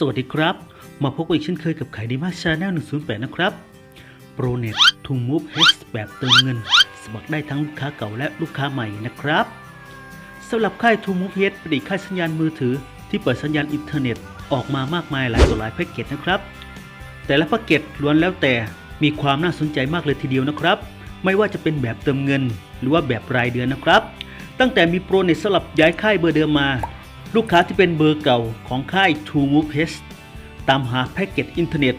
สวัสดีครับ มาพบกันอีกเช่นเคยกับขายดีมากชาแนล108 นะครับ โปรเน็ตทูมูฟเฮแบบเติมเงิน สมัครได้ทั้งลูกค้าเก่าและลูกค้าใหม่นะครับสำหรับค่ายทูมูฟเฮเป็นอีกค่ายสัญญาณมือถือ ที่เปิดสัญญาณอินเทอร์เน็ตออกมามากมายหลายต่อหลายแพ็กเกจนะครับ แต่ละแพ็กเกจล้วนแล้วแต่มีความน่าสนใจมากเลยทีเดียวนะครับ ไม่ว่าจะเป็นแบบเติมเงิน หรือว่าแบบรายเดือนนะครับ ตั้งแต่มีโปรเน็ตสลับย้ายค่ายเบอร์เดิมมา ลูกค้าที่เป็นเบอร์เก่าของค่าย True Move H ตามหาแพ็กเกจอินเทอร์เน็ต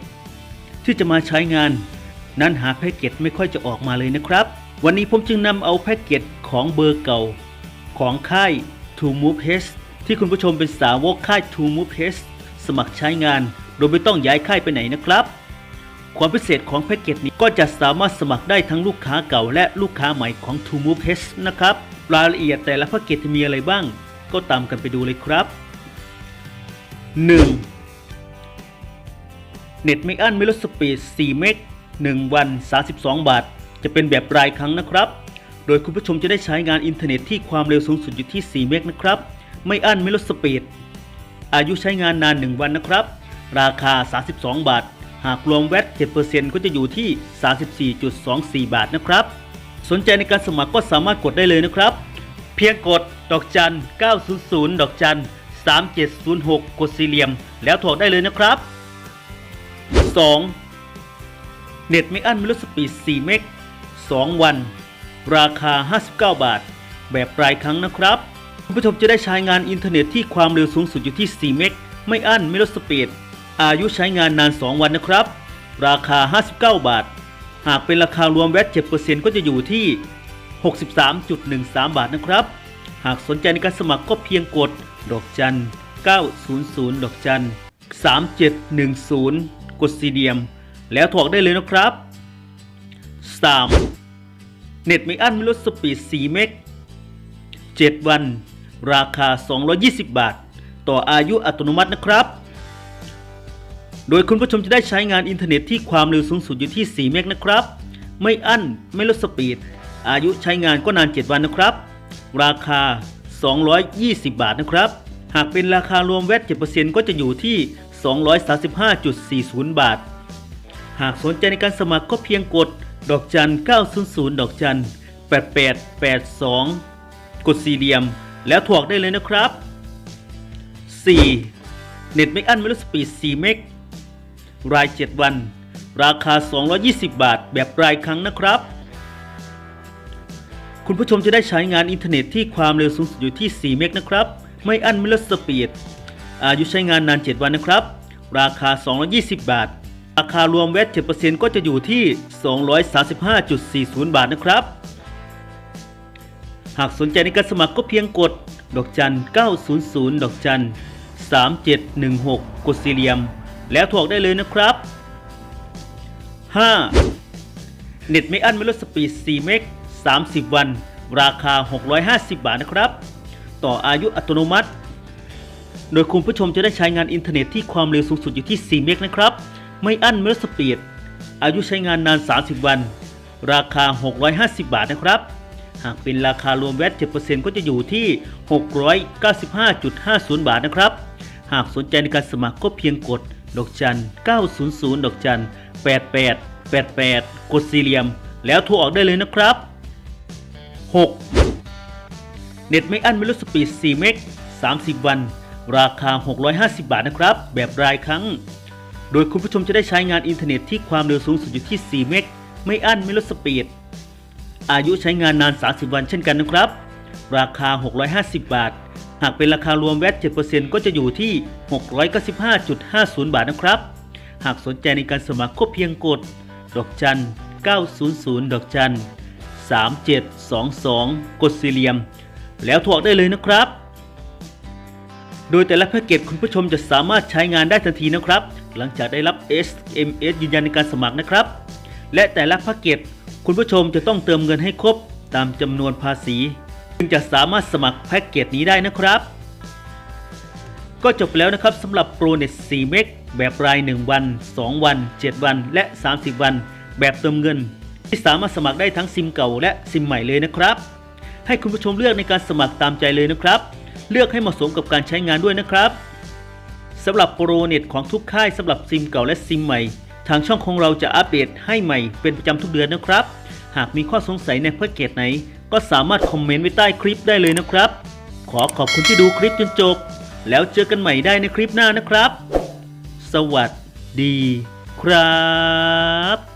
ที่จะมาใช้งาน นั้นหาแพ็กเกจไม่ค่อยจะออกมาเลยนะครับ วันนี้ผมจึงนำเอาแพ็กเกจของเบอร์เก่า ของค่าย True Move H ที่คุณผู้ชมเป็นสาวกค่าย True Move H สมัครใช้งาน โดยไม่ต้องย้ายค่ายไปไหนนะครับ ความพิเศษของแพ็กเกจนี้ก็จะสามารถสมัครได้ทั้งลูกค้าเก่าและลูกค้าใหม่ของ True Move H นะครับรายละเอียดแต่ละแพ็กเกจมีอะไรบ้าง ก็ตามกันไปดูเลยครับ 1. เน็ตไม่อั้นไม่ลดสปีด 4 เมก 1 วัน 32 บาท จะเป็นแบบรายครั้งนะครับ โดยคุณผู้ชมจะได้ใช้งานอินเทอร์เน็ตที่ความเร็วสูงสุดอยู่ที่ 4 เมกนะครับ ไม่อั้นไม่ลดสปีด อายุใช้งานนาน 1 วันนะครับ ราคา 32 บาท หากรวมแวต7%ก็จะอยู่ที่ 34.24 บาทนะครับ สนใจในการสมัครก็สามารถกดได้เลยนะครับ เพียงกดดอกจัน 900 ดอกจัน 3706 กดสี่เหลี่ยม แล้วถอดได้เลยนะครับ 2. เน็ตไม่อั้นม่ลสปีด 4 เมก 2 วัน ราคา 59 บาท แบบรายครั้งนะครับคุณผู้ชมจะได้ใช้งานอินเทอร์เน็ตที่ความเร็วสูงสุดอยู่ที่ 4 เมก ไม่อั้นม่ลสปีด อายุใช้งานนาน 2 วันนะครับ ราคา 59 บาท หากเป็นราคารวมแวต7%ก็จะอยู่ที่ 63.13 บาทนะครับ หากสนใจในการสมัครก็เพียงกด ดอกจัน 900 ดอกจัน 3710 กดสีเดียม แล้วถอดได้เลยนะครับ 3. เน็ตไม่อั้นไม่ลดสปีด 4 เมก 7 วัน ราคา 220 บาท ต่ออายุอัตโนมัตินะครับ โดยคุณผู้ชมจะได้ใช้งานอินเทอร์เน็ตที่ความเร็วสูงสุดอยู่ที่ 4 เมกนะครับ ไม่อั้นไม่ลดสปีด อายุใช้งานก็นาน 7 วันนะครับ ราคา 220 บาทนะครับ หากเป็นราคารวมแวต7%ก็จะอยู่ที่ 235.40 บาท หากสนใจในการสมัครก็เพียงกดดอกจัน 900 ดอกจัน 8882 กดสี่เหลี่ยม แล้วถอดได้เลยนะครับ 4. เน็ตไม่อั้นไม่ลดสปีด 4 เมกราย 7 วัน ราคา 220 บาท แบบรายครั้งนะครับ คุณผู้ชมจะได้ใช้งานอินเทอร์เน็ตที่ความเร็วสูงสุดอยู่ที่ 4 เมกนะครับ ไม่อั้นไม่ลดสปีด อายุใช้งานนาน 7 วันนะครับ ราคา 220 บาท ราคารวมแวต7%ก็จะอยู่ที่ 235.40 บาทนะครับ หากสนใจในการสมัครก็เพียงกด ดอกจัน 900 ดอกจัน 3716 กดสี่เหลี่ยม แล้วถอดได้เลยนะครับ 5. เน็ตไม่อั้นไม่ลดสปีด 4 เมก 30 วัน ราคา 650 บาทนะครับ ต่ออายุอัตโนมัติ โดยคุณผู้ชมจะได้ใช้งานอินเทอร์เน็ตที่ความเร็วสูงสุดอยู่ที่ 4 เมกนะครับ ไม่อั้นไม่ลดสปีด อายุใช้งานนาน 30 วัน ราคา 650 บาทนะครับ หากเป็นราคารวมแวต7%ก็จะอยู่ที่ 695.50 บาทนะครับ หากสนใจในการสมัครก็เพียงกดดอกจัน 900 ดอกจัน 88 88 กดสี่เหลี่ยม แล้วโทรออกได้เลยนะครับ 6. เน็ตไม่อั้นไม่ลดสปีด4เมก30 วัน ราคา 650 บาทนะครับ แบบรายครั้ง โดยคุณผู้ชมจะได้ใช้งานอินเทอร์เน็ตที่ความเร็วสูงสุดอยู่ที่ 4 เมกไม่อั้นไม่ลดสปีด อายุใช้งานนาน 30 วันเช่นกันนะครับ ราคา 650 บาท หากเป็นราคารวมแวต7%ก็จะอยู่ที่ 695.50 บาทนะครับ หากสนใจในการสมัครก็เพียงกด ดอกจัน 900 ดอกจัน 3722 กดสี่เหลี่ยม แล้วถอดได้เลยนะครับ โดยแต่ละแพ็กเกจคุณผู้ชมจะสามารถใช้งานได้ทันทีนะครับ หลังจากได้รับ SMS ยืนยันในการสมัครนะครับ และแต่ละแพ็กเกจคุณผู้ชมจะต้องเติมเงินให้ครบตามจำนวนภาษี จึงจะสามารถสมัครแพ็กเกจนี้ได้นะครับก็จบแล้วนะครับสำหรับโปรเน็ต4เมกแบบราย 1 วัน 2 วัน 7 วัน และ 30 วัน แบบเติมเงิน ที่สามารถสมัครได้ทั้งซิมเก่าและซิมใหม่เลยนะครับ ให้คุณผู้ชมเลือกในการสมัครตามใจเลยนะครับ เลือกให้เหมาะสมกับการใช้งานด้วยนะครับสำหรับโปรเน็ตของทุกค่ายสำหรับซิมเก่าและซิมใหม่ ทางช่องของเราจะอัปเดตให้ใหม่เป็นประจำทุกเดือนนะครับ หากมีข้อสงสัยในแพ็กเกจไหน ก็สามารถคอมเมนต์ไว้ใต้คลิปได้เลยนะครับ ขอขอบคุณที่ดูคลิปจนจบ แล้วเจอกันใหม่ได้ในคลิปหน้านะครับ สวัสดีครับ